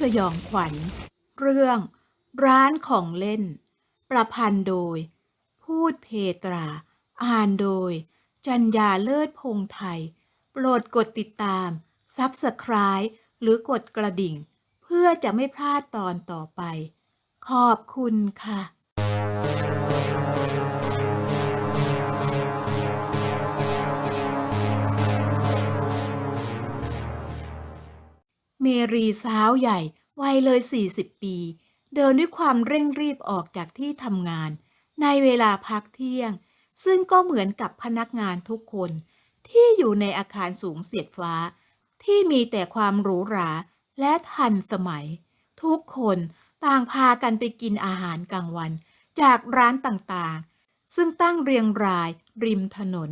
สยองขวัญ เรื่อง ร้านของเล่น ประพันธ์โดย พูดเพตรา อ่านโดย จัญญาเลิศพงไทย โปรดกดติดตามซับสไคร b e หรือกดกระดิ่ง เพื่อจะไม่พลาดตอนต่อไป ขอบคุณค่ะ เมรีสาวใหญ่วัยเลย 40 ปี เดินด้วยความเร่งรีบออกจากที่ทำงาน ในเวลาพักเที่ยง ซึ่งก็เหมือนกับพนักงานทุกคน ที่อยู่ในอาคารสูงเสียดฟ้า ที่มีแต่ความหรูหราและทันสมัย ทุกคนต่างพากันไปกินอาหารกลางวัน จากร้านต่างๆ ซึ่งตั้งเรียงราย ริมถนน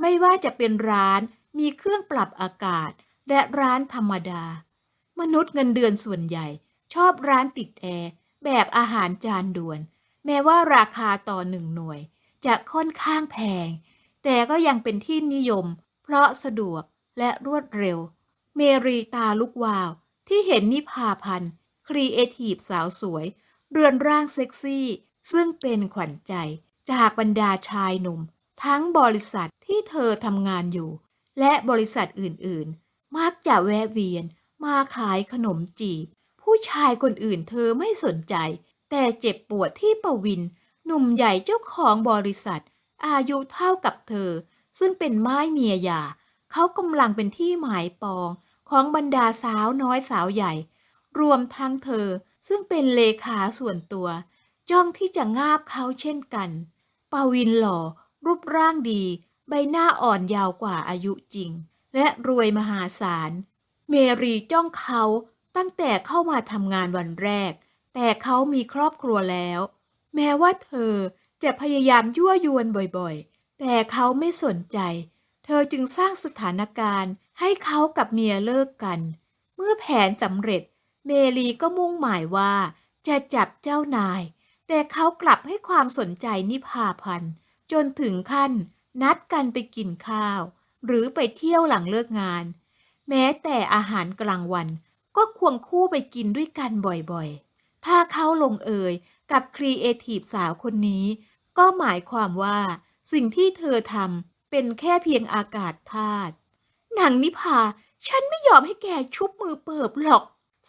ไม่ว่าจะเป็นร้านมีเครื่องปรับอากาศ และร้านธรรมดา มนุษย์เงินเดือนส่วนใหญ่ ชอบร้านติดแอร์แบบอาหารจานด่วน แม้ว่าราคาต่อหนึ่งหน่วย จะค่อนข้างแพง แต่ก็ยังเป็นที่นิยม เพราะสะดวกและรวดเร็ว เมรีตาลุกวาว ที่เห็นนิพาพันธ์ครีเอทีฟสาวสวย เรือนร่างเซ็กซี่ ซึ่งเป็นขวัญใจจากบรรดาชายหนุ่ม ทั้งบริษัทที่เธอทำงานอยู่ และบริษัทอื่นๆ มักจะแวะเวียน มาขายขนมจีบ ผู้ชายคนอื่นเธอไม่สนใจ แต่เจ็บปวดที่ประวิน หนุ่มใหญ่เจ้าของบริษัท อายุเท่ากับเธอ ซึ่งเป็นไม้เมียยาเขากำลังเป็นที่หมายปองของบรรดาสาวน้อยสาวใหญ่ รวมทั้งเธอซึ่งเป็นเลขาส่วนตัว จ้องที่จะงาบเขาเช่นกันปวินหล่อ รูปร่างดี ใบหน้าอ่อนยาวกว่าอายุจริง และรวยมหาศาล เมรีจ้องเขาตั้งแต่เข้ามาทำงานวันแรก แต่เขามีครอบครัวแล้ว แม้ว่าเธอจะพยายามยั่วยวนบ่อยๆ แต่เขาไม่สนใจ เธอจึงสร้างสถานการณ์ให้เขากับเมียเลิกกัน เมื่อแผนสำเร็จ เมลีก็มุ่งหมายว่าจะจับเจ้านาย แต่เขากลับให้ความสนใจนิพาพันธ์จนถึงขั้น นัดกันไปกินข้าว หรือไปเที่ยวหลังเลิกงาน แม้แต่อาหารกลางวัน ก็ควงคู่ไปกินด้วยกันบ่อยๆ ถ้าเขาลงเอยกับครีเอทีฟสาวคนนี้ ก็หมายความว่า สิ่งที่เธอทำเป็นแค่เพียงอากาศธาตุหนังนิพา ฉันไม่ยอมให้แกชุบมือเปิบหรอก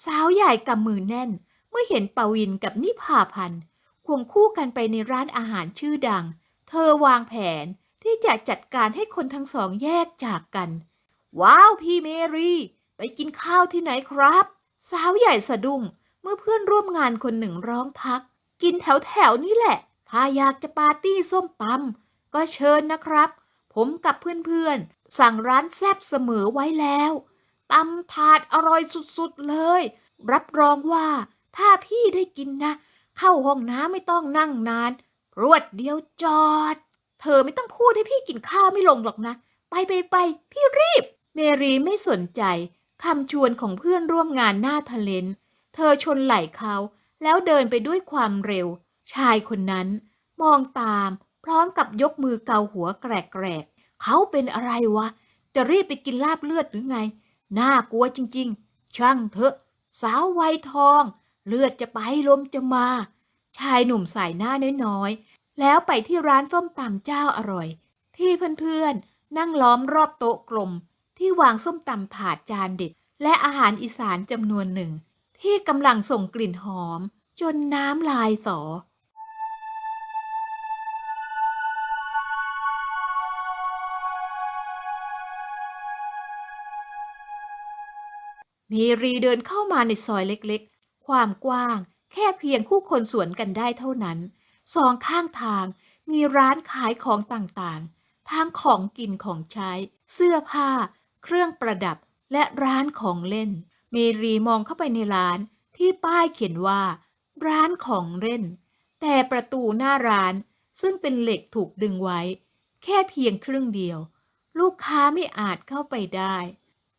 สาวใหญ่กำมือแน่น เมื่อเห็นปวินกับนิพาพันธ์ควงคู่กันไปในร้านอาหารชื่อดัง เธอวางแผนที่จะจัดการให้คนทั้งสองแยกจากกัน ว้าวพี่เมรีไปกินข้าวที่ไหนครับ สาวใหญ่สะดุ้งเมื่อเพื่อนร่วมงานคนหนึ่งร้องทัก กินแถวแถวนี้แหละ ถ้าอยากจะปาร์ตี้ส้มตำก็เชิญนะครับ ผมกับเพื่อนๆ สั่งร้านแซ่บเสมอไว้แล้วตำถาดอร่อยสุดๆเลย รับรองว่า ถ้าพี่ได้กินนะ เข้าห้องน้ำไม่ต้องนั่งนาน รวดเดียวจอด เธอไม่ต้องพูดให้พี่กินข้าวไม่ลงหรอกนะ ไปไปไปพี่รีบ เมรีไม่สนใจคำชวนของเพื่อนร่วมงานหน้าทะเลน เธอชนไหล่เขา แล้วเดินไปด้วยความเร็ว ชายคนนั้น มองตาม พร้อมกับยกมือเกาหัวแกรกๆ เขาเป็นอะไรวะ จะรีบไปกินลาบเลือดหรือไง น่ากลัวจริงๆ ช่างเถอะ สาววัยทอง เลือดจะไปลมจะมา ชายหนุ่มใส่หน้าน้อยๆ แล้วไปที่ร้านส้มตำเจ้าอร่อย ที่เพื่อนๆนั่งล้อมรอบโต๊ะกลม ที่วางส้มตำถาดจานเด็ด และอาหารอีสานจำนวนหนึ่ง ที่กำลังส่งกลิ่นหอม จนน้ำลายสอเมรีเดินเข้ามาในซอยเล็กๆ ความกว้าง แค่เพียงคู่คนสวนกันได้เท่านั้น สองข้างทางมีร้านขายของต่างๆ ทั้งของกินของใช้ เสื้อผ้า เครื่องประดับและร้านของเล่น เมรีมองเข้าไปในร้านที่ป้ายเขียนว่า ร้านของเล่น แต่ประตูหน้าร้านซึ่งเป็นเหล็กถูกดึงไว้ แค่เพียงครึ่งเดียว ลูกค้าไม่อาจเข้าไปได้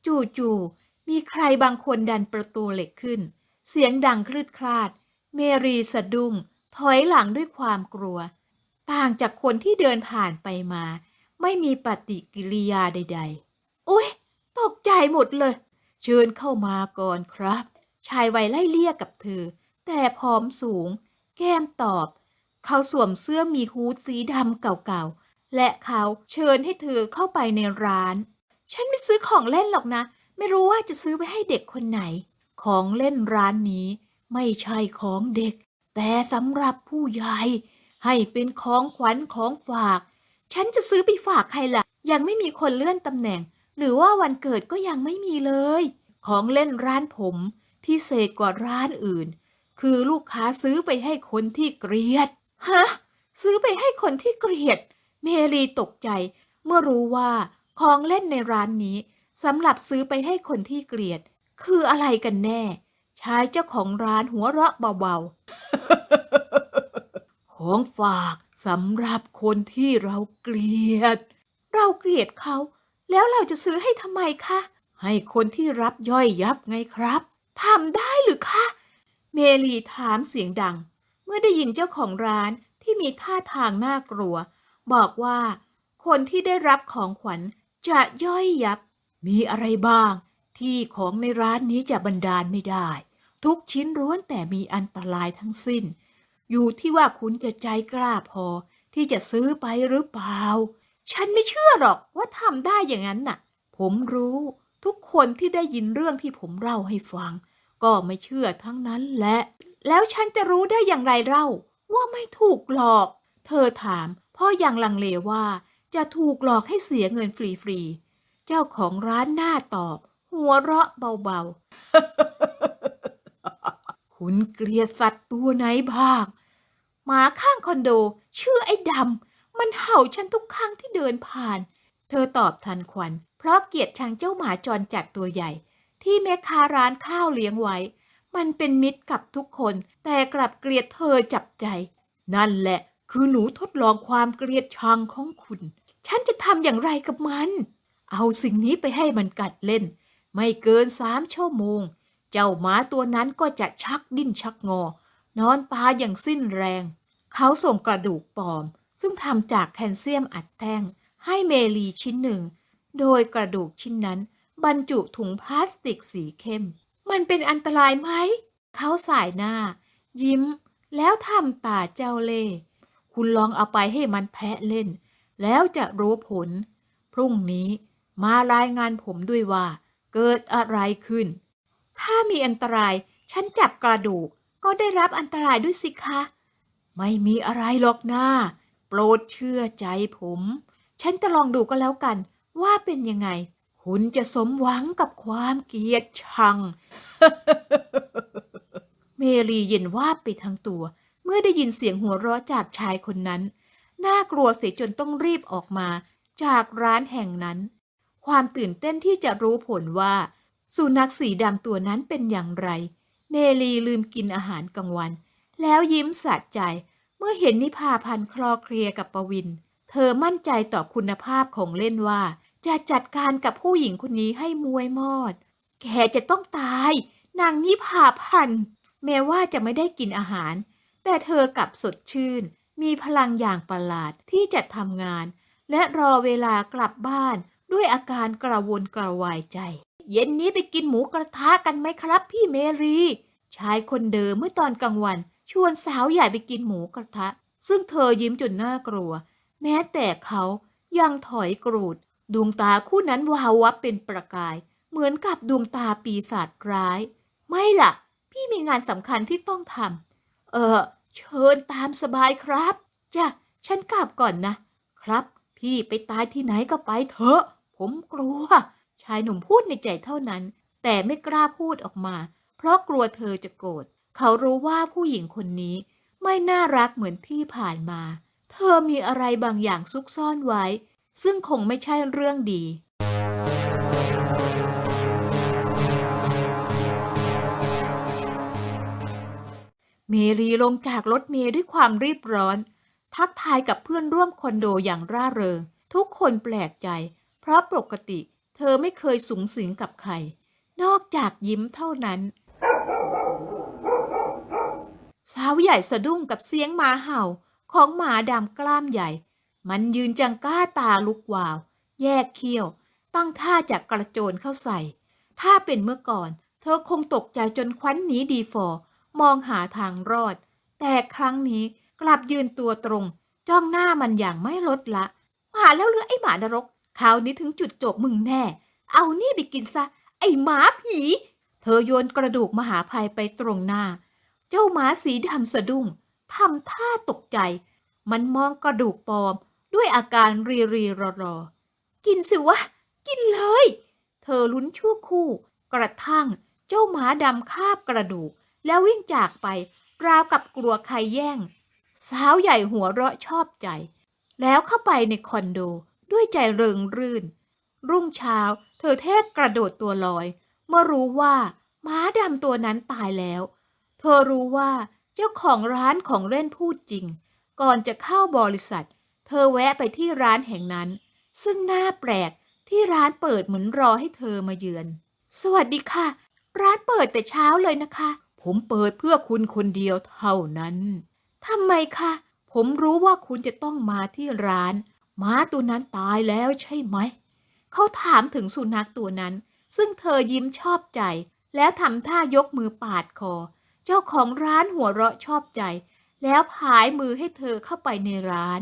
จู่ๆมีใครบางคนดันประตูเหล็กขึ้น เสียงดังคลืดคลาด เมรีสะดุ้งถอยหลังด้วยความกลัว ต่างจากคนที่เดินผ่านไปมา ไม่มีปฏิกิริยาใด ๆ อุ๊ยตกใจหมดเลย เชิญเข้ามาก่อนครับ ชายวัยไล่เลี่ยกับเธอ แต่ผอมสูง แก้มตอบ เขาสวมเสื้อมีฮูดสีดำเก่าๆ และเขาเชิญให้เธอเข้าไปในร้าน ฉันไม่ซื้อของเล่นหรอกนะ ไม่รู้ว่าจะซื้อไปให้เด็กคนไหน ของเล่นร้านนี้ ไม่ใช่ของเด็ก แต่สำหรับผู้ใหญ่ให้เป็นของขวัญของฝาก ฉันจะซื้อไปฝากใครล่ะ ยังไม่มีคนเลื่อนตำแหน่ง หรือว่าวันเกิดก็ยังไม่มีเลย ของเล่นร้านผม พิเศษกว่าร้านอื่น คือลูกค้าซื้อไปให้คนที่เกลียด ฮะ ซื้อไปให้คนที่เกลียด เมรีตกใจ เมื่อรู้ว่าของเล่นในร้านนี้สำหรับซื้อไปให้คนที่เกลียด คืออะไรกันแน่ ชายเจ้าของร้านหัวเราะเบาๆ ของฝากสำหรับคนที่เราเกลียด เราเกลียดเขา แล้วเราจะซื้อให้ทำไมคะ ให้คนที่รับย่อยยับไงครับทำได้หรือคะ เมลีถามเสียงดัง เมื่อได้ยินเจ้าของร้านที่มีท่าทางน่ากลัว บอกว่า คนที่ได้รับของขวัญจะย่อยยับ มีอะไรบ้าง ที่ของในร้านนี้จะบันดาลไม่ได้ ทุกชิ้นล้วนแต่มีอันตรายทั้งสิ้น อยู่ที่ว่าคุณจะใจกล้าพอที่จะซื้อไปหรือเปล่า ฉันไม่เชื่อหรอกว่าทำได้อย่างนั้นน่ะ ผมรู้ทุกคนที่ได้ยินเรื่องที่ผมเล่าให้ฟัง ก็ไม่เชื่อทั้งนั้นแหละ แล้วฉันจะรู้ได้อย่างไรเล่า ว่าไม่ถูกหลอก เธอถามพ่อยังลังเลว่า จะถูกหลอกให้เสียเงินฟรีๆ เจ้าของร้านหน้าตอบ หัวเราะเบาๆ คุณเกลียดสัตว์ตัวไหนบ้าง หมาข้างคอนโด ชื่อไอ้ดำ มันเห่าฉันทุกครั้งที่เดินผ่าน เธอตอบทันควัน เพราะเกลียดชังเจ้าหมาจรจัดตัวใหญ่ ที่แม่ค้าร้านข้าวเลี้ยงไว้ มันเป็นมิตรกับทุกคน แต่กลับเกลียดเธอจับใจ นั่นแหละ คือหนูทดลองความเกลียดชังของคุณ ฉันจะทำอย่างไรกับมัน เอาสิ่งนี้ไปให้มันกัดเล่น ไม่เกินสามชั่วโมง เจ้าหมาตัวนั้นก็จะชักดิ้นชักงอ นอนตาอย่างสิ้นแรง เขาส่งกระดูกปลอม ซึ่งทำจากแคลเซียมอัดแท่ง ให้เมลีชิ้นหนึ่ง โดยกระดูกชิ้นนั้น บรรจุถุงพลาสติกสีเข้ม มันเป็นอันตรายไหม เขาสายหน้า ยิ้ม แล้วทำตาเจ้าเล่ คุณลองเอาไปให้มันแทะเล่น แล้วจะรู้ผล พรุ่งนี้มารายงานผมด้วยว่า เกิดอะไรขึ้น ถ้ามีอันตราย ฉันจับกระดูกก็ได้รับอันตรายด้วยสิคะ ไม่มีอะไรหรอกนะ โปรดเชื่อใจผม ฉันจะลองดูก็แล้วกัน ว่าเป็นยังไง คุณจะสมหวังกับความเกลียดชัง เมรีเย็นวาไปทั้งตัว เมื่อได้ยินเสียงหัวเราะจากชายคนนั้น น่ากลัวเสียจนต้องรีบออกมา จากร้านแห่งนั้น ความตื่นเต้นที่จะรู้ผลว่า สุนัขสีดำตัวนั้นเป็นอย่างไร เมลีลืมกินอาหารกลางวัน แล้วยิ้มสะใจ เมื่อเห็นนิพาพันธ์คลอเคลียกับปวิน เธอมั่นใจต่อคุณภาพของเล่นว่า จะจัดการกับผู้หญิงคนนี้ให้มวยมอด แกจะต้องตาย นางนิพาพันธ์แม้ว่าจะไม่ได้กินอาหาร แต่เธอกลับสดชื่น มีพลังอย่างประหลาดที่จะทำงาน และรอเวลากลับบ้านด้วยอาการกระวนกระวายใจ เย็นนี้ไปกินหมูกระทะกันไหมครับ พี่เมรี ชายคนเดิมเมื่อตอนกลางวัน ชวนสาวใหญ่ไปกินหมูกระทะ ซึ่งเธอยิ้มจนน่ากลัว แม้แต่เขายังถอยกรูด ดวงตาคู่นั้นวาววับเป็นประกาย เหมือนกับดวงตาปีศาจร้าย ไม่ล่ะ พี่มีงานสำคัญที่ต้องทำเออ เชิญตามสบายครับจ้ะฉันกลับก่อนนะ ครับ พี่ไปตายที่ไหนก็ไปเถอะ ผมกลัว ชายหนุ่มพูดในใจเท่านั้น แต่ไม่กล้าพูดออกมา เพราะกลัวเธอจะโกรธ เขารู้ว่าผู้หญิงคนนี้ไม่น่ารักเหมือนที่ผ่านมา เธอมีอะไรบางอย่างซุกซ่อนไว้ ซึ่งคงไม่ใช่เรื่องดี เมรีลงจากรถเมล์ด้วยความรีบร้อน ทักทายกับเพื่อนร่วมคอนโดอย่างร่าเริง ทุกคนแปลกใจ เพราะปกติเธอไม่เคยสูงสิงกับใคร นอกจากยิ้มเท่านั้น สาวใหญ่สะดุ้งกับเสียงหมาเห่าของหมาดำกล้ามใหญ่ มันยืนจังก้าตาลุกวาว แยกเขี้ยว ตั้งท่าจากกระโจนเข้าใส่ ถ้าเป็นเมื่อก่อน เธอคงตกใจจนควันหนีดีฟอมองหาทางรอด แต่ครั้งนี้กลับยืนตัวตรง จ้องหน้ามันอย่างไม่ลดละ มาแล้วหรือไอ้หมานรก คราวนี้ถึงจุดจบมึงแน่ เอานี่ไปกินซะ ไอ้หมาผี เธอโยนกระดูกมหาภัยไปตรงหน้า เจ้าหมาสีดำสะดุ้งทำท่าตกใจ มันมองกระดูกปลอมด้วยอาการรีรีรอรอ กินสิวะ กินเลย เธอลุ้นชั่วคู่ กระทั่งเจ้าหมาดำคาบกระดูก แล้ววิ่งจากไป ราวกับกลัวใครแย่ง สาวใหญ่หัวเราะชอบใจ แล้วเข้าไปในคอนโดด้วยใจเริงรื่น รุ่งเช้า เธอแทบกระโดดตัวลอย เมื่อรู้ว่าม้าดำตัวนั้นตายแล้ว เธอรู้ว่าเจ้าของร้านของเล่นพูดจริง ก่อนจะเข้าบริษัท เธอแวะไปที่ร้านแห่งนั้น ซึ่งน่าแปลกที่ร้านเปิดเหมือนรอให้เธอมาเยือน สวัสดีค่ะ ร้านเปิดแต่เช้าเลยนะคะ ผมเปิดเพื่อคุณคนเดียวเท่านั้นทำไมคะผมรู้ว่าคุณจะต้องมาที่ร้าน ม้าตัวนั้นตายแล้วใช่ไหม เขาถามถึงสุนัขตัวนั้น ซึ่งเธอยิ้มชอบใจ แล้วทำท่ายกมือปาดคอ เจ้าของร้านหัวเราะชอบใจ แล้วผายมือให้เธอเข้าไปในร้าน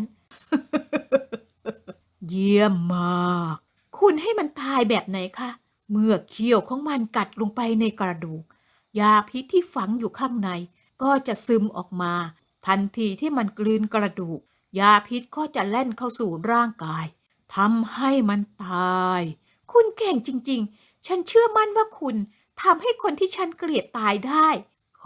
เยี่ยมมาก คุณให้มันตายแบบไหนคะ เมื่อเขี้ยวของมันกัดลงไปในกระดูก ยาพิษที่ฝังอยู่ข้างใน ก็จะซึมออกมา ทันทีที่มันกลืนกระดูก ยาพิษก็จะแล่นเข้าสู่ร่างกายทำให้มันตาย คุณเก่งจริง ๆ ฉันเชื่อมั่นว่าคุณทำให้คนที่ฉันเกลียดตายได้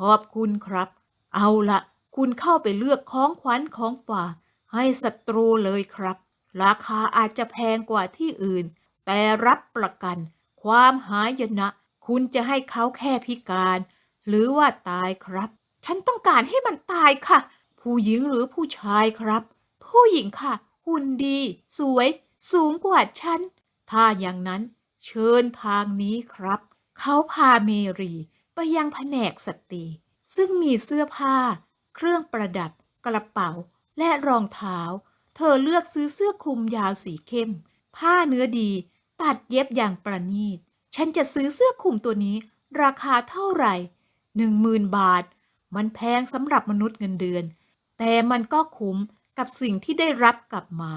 ขอบคุณครับ เอาละคุณเข้าไปเลือกของขวัญของฝากให้ศัตรูเลยครับ ราคาอาจจะแพงกว่าที่อื่น แต่รับประกัน ความหายนะ คุณจะให้เขาแค่พิการ หรือว่าตายครับ ฉันต้องการให้มันตายค่ะ ผู้หญิงหรือผู้ชายครับ ผู้หญิงค่ะ หุ่นดี สวย สูงกว่าฉัน ถ้าอย่างนั้น เชิญทางนี้ครับ เขาพาเมรี ยังแผนกสตรี ซึ่งมีเสื้อผ้า เครื่องประดับ กระเป๋า และรองเท้า เธอเลือกซื้อเสื้อคลุมยาวสีเข้ม ผ้าเนื้อดี ตัดเย็บอย่างประณีต ฉันจะซื้อเสื้อคลุมตัวนี้ ราคาเท่าไหร่หนึ่งหมื่นบาท มันแพงสำหรับมนุษย์เงินเดือน แต่มันก็คุ้มกับสิ่งที่ได้รับกลับมา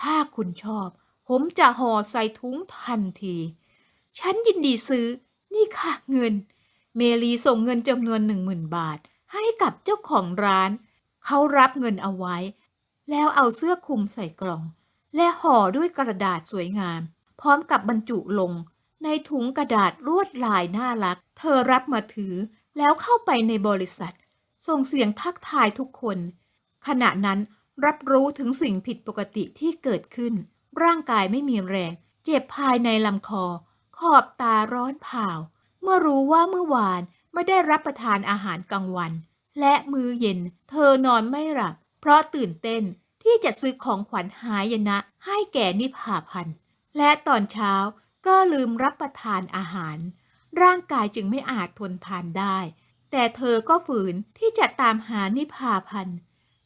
ถ้าคุณชอบ ผมจะห่อใส่ถุงทันที ฉันยินดีซื้อ นี่ค่ะเงิน เมลีส่งเงินจำนวนหนึ่งหมื่นบาท ให้กับเจ้าของร้าน เขารับเงินเอาไว้ แล้วเอาเสื้อคลุมใส่กล่อง และห่อด้วยกระดาษสวยงาม พร้อมกับบรรจุลง ในถุงกระดาษลวดลายน่ารัก เธอรับมาถือ แล้วเข้าไปในบริษัท ส่งเสียงทักทายทุกคน ขณะนั้นรับรู้ถึงสิ่งผิดปกติที่เกิดขึ้น ร่างกายไม่มีแรง เจ็บภายในลำคอ ขอบตาร้อนเผา เมื่อรู้ว่าเมื่อวานไม่ได้รับประทานอาหารกลางวัน และมื้อเย็น เธอนอนไม่หลับ เพราะตื่นเต้นที่จะซื้อของขวัญหายนะ ให้แก่นิพาพันธ์และตอนเช้าก็ลืมรับประทานอาหาร ร่างกายจึงไม่อาจทนทานได้ แต่เธอก็ฝืนที่จะตามหานิพาพันธ์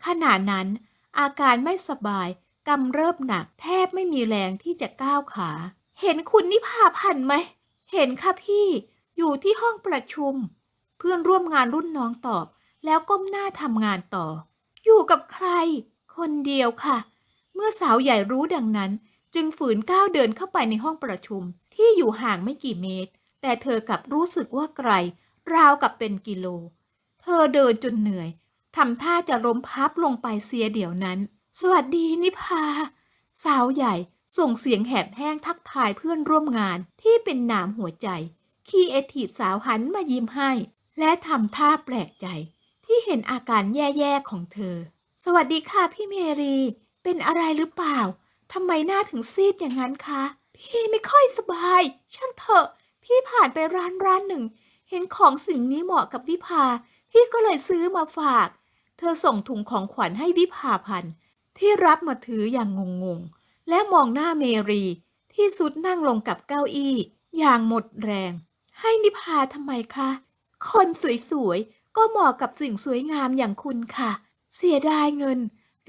ขณะนั้น อาการไม่สบายกำเริบหนักแทบไม่มีแรงที่จะก้าวขา เห็นคุณนิพาพันธ์ไหม เห็นค่ะพี่ อยู่ที่ห้องประชุม เพื่อนร่วมงานรุ่นน้องตอบ แล้วก้มหน้าทำงานต่อ อยู่กับใคร คนเดียวค่ะ เมื่อสาวใหญ่รู้ดังนั้น จึงฝืนก้าวเดินเข้าไปในห้องประชุม ที่อยู่ห่างไม่กี่เมตร แต่เธอกลับรู้สึกว่าไกล ราวกับเป็นกิโล เธอเดินจนเหนื่อยทำท่าจะล้มพับลงไปเสียเดี๋ยวนั้น สวัสดีนิพา สาวใหญ่ส่งเสียงแหบแห้งทักทายเพื่อนร่วมงานที่เป็นหนามหัวใจ คีเอทีฟสาวหันมายิ้มให้ และทำท่าแปลกใจ ที่เห็นอาการแย่ๆของเธอ สวัสดีค่ะพี่เมรี เป็นอะไรหรือเปล่าทำไมหน้าถึงซีดอย่างนั้นคะ พี่ไม่ค่อยสบาย ช่างเถอะ พี่ผ่านไปร้านร้านหนึ่ง เห็นของสิ่งนี้เหมาะกับวิภา พี่ก็เลยซื้อมาฝาก เธอส่งถุงของขวัญให้วิภาพันธ์ที่รับมาถืออย่างงงๆ และมองหน้าเมรี ที่สุดนั่งลงกับเก้าอี้ อย่างหมดแรง ให้นิพาทำไมคะ คนสวยๆ ก็เหมาะกับสิ่งสวยงามอย่างคุณค่ะ เสียดายเงิน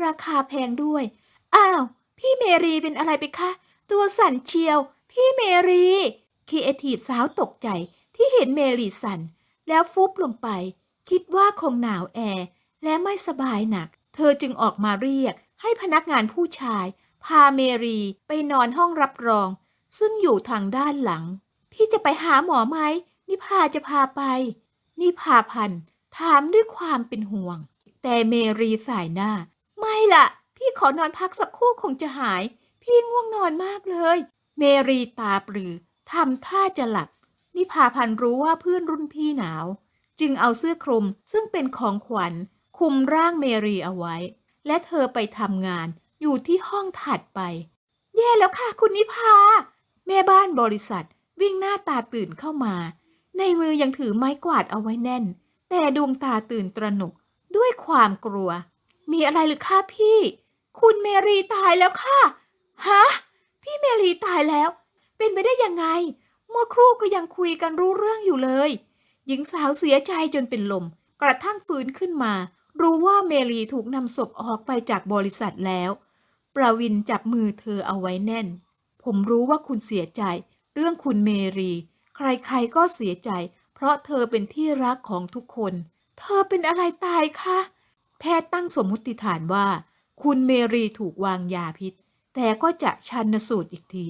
ราคาแพงด้วย อ้าว พี่เมรีเป็นอะไรไปคะ ตัวสั่นเชียว พี่เมรีครีเอทีฟสาวตกใจที่เห็นเมรีสันแล้วฟุบลงไป คิดว่าคงหนาวแอร์และไม่สบายหนัก เธอจึงออกมาเรียกให้พนักงานผู้ชาย พาเมรีไปนอนห้องรับรอง ซึ่งอยู่ทางด้านหลัง พี่จะไปหาหมอไหมนิพาจะพาไป นิพาพันธ์ถามด้วยความเป็นห่วง แต่เมรีสายหน้า ไม่ล่ะพี่ขอนอนพักสักครู่คงจะหาย พี่ง่วงนอนมากเลย เมรีตาปรือทำท่าจะหลับ นิพาพันธ์รู้ว่าเพื่อนรุ่นพี่หนาว จึงเอาเสื้อคลุมซึ่งเป็นของขวัญคลุมร่างเมรีเอาไว้ และเธอไปทำงานอยู่ที่ห้องถัดไป แย่แล้วค่ะคุณนิพา แม่บ้านบริษัท วิ่งหน้าตาตื่นเข้ามา ในมือยังถือไม้กวาดเอาไว้แน่น แต่ดวงตาตื่นตระหนกด้วยความกลัว มีอะไรหรือคะพี่ คุณเมรีตายแล้วค่ะฮะพี่เมรีตายแล้ว เป็นไปได้ยังไง เมื่อครู่ก็ยังคุยกันรู้เรื่องอยู่เลย หญิงสาวเสียใจจนเป็นลม กระทั่งฟื้นขึ้นมา รู้ว่าเมรีถูกนำศพออกไปจากบริษัทแล้ว ประวินจับมือเธอเอาไว้แน่น ผมรู้ว่าคุณเสียใจ เรื่องคุณเมรี ใครๆก็เสียใจ เพราะเธอเป็นที่รักของทุกคน เธอเป็นอะไรตายคะ แพทย์ตั้งสมมุติฐานว่า คุณเมรีถูกวางยาพิษ แต่ก็จะชันสูตรอีกที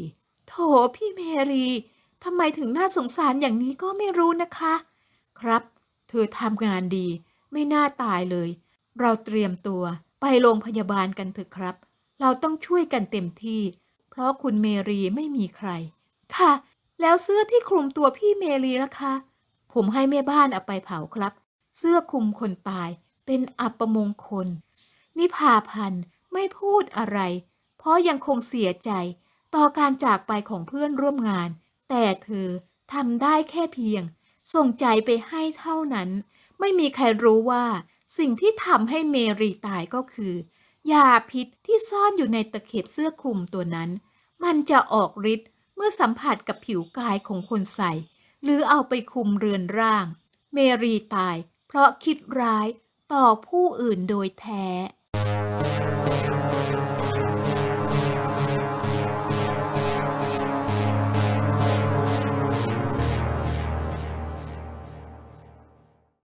โถพี่เมรีทำไมถึงน่าสงสารอย่างนี้ก็ไม่รู้นะคะ ครับ เธอทำงานดี ไม่น่าตายเลย เราเตรียมตัวไปโรงพยาบาลกันเถอะครับ เราต้องช่วยกันเต็มที่ เพราะคุณเมรีไม่มีใคร ค่ะ แล้วเสื้อที่คลุมตัวพี่เมรีล่ะคะ ผมให้แม่บ้านเอาไปเผาครับ เสื้อคลุมคนตายเป็นอัปมงคล นิพาพันธ์ไม่พูดอะไร เพราะยังคงเสียใจต่อการจากไปของเพื่อนร่วมงาน แต่เธอทำได้แค่เพียง ส่งใจไปให้เท่านั้น ไม่มีใครรู้ว่าสิ่งที่ทำให้เมรีตายก็คือยาพิษที่ซ่อนอยู่ในตะเข็บเสื้อคลุมตัวนั้น มันจะออกฤทธิ์ เมื่อสัมผัสกับผิวกายของคนใส่ หรือเอาไปคุมเรือนร่าง เมรีตายเพราะคิดร้ายต่อผู้อื่นโดยแท้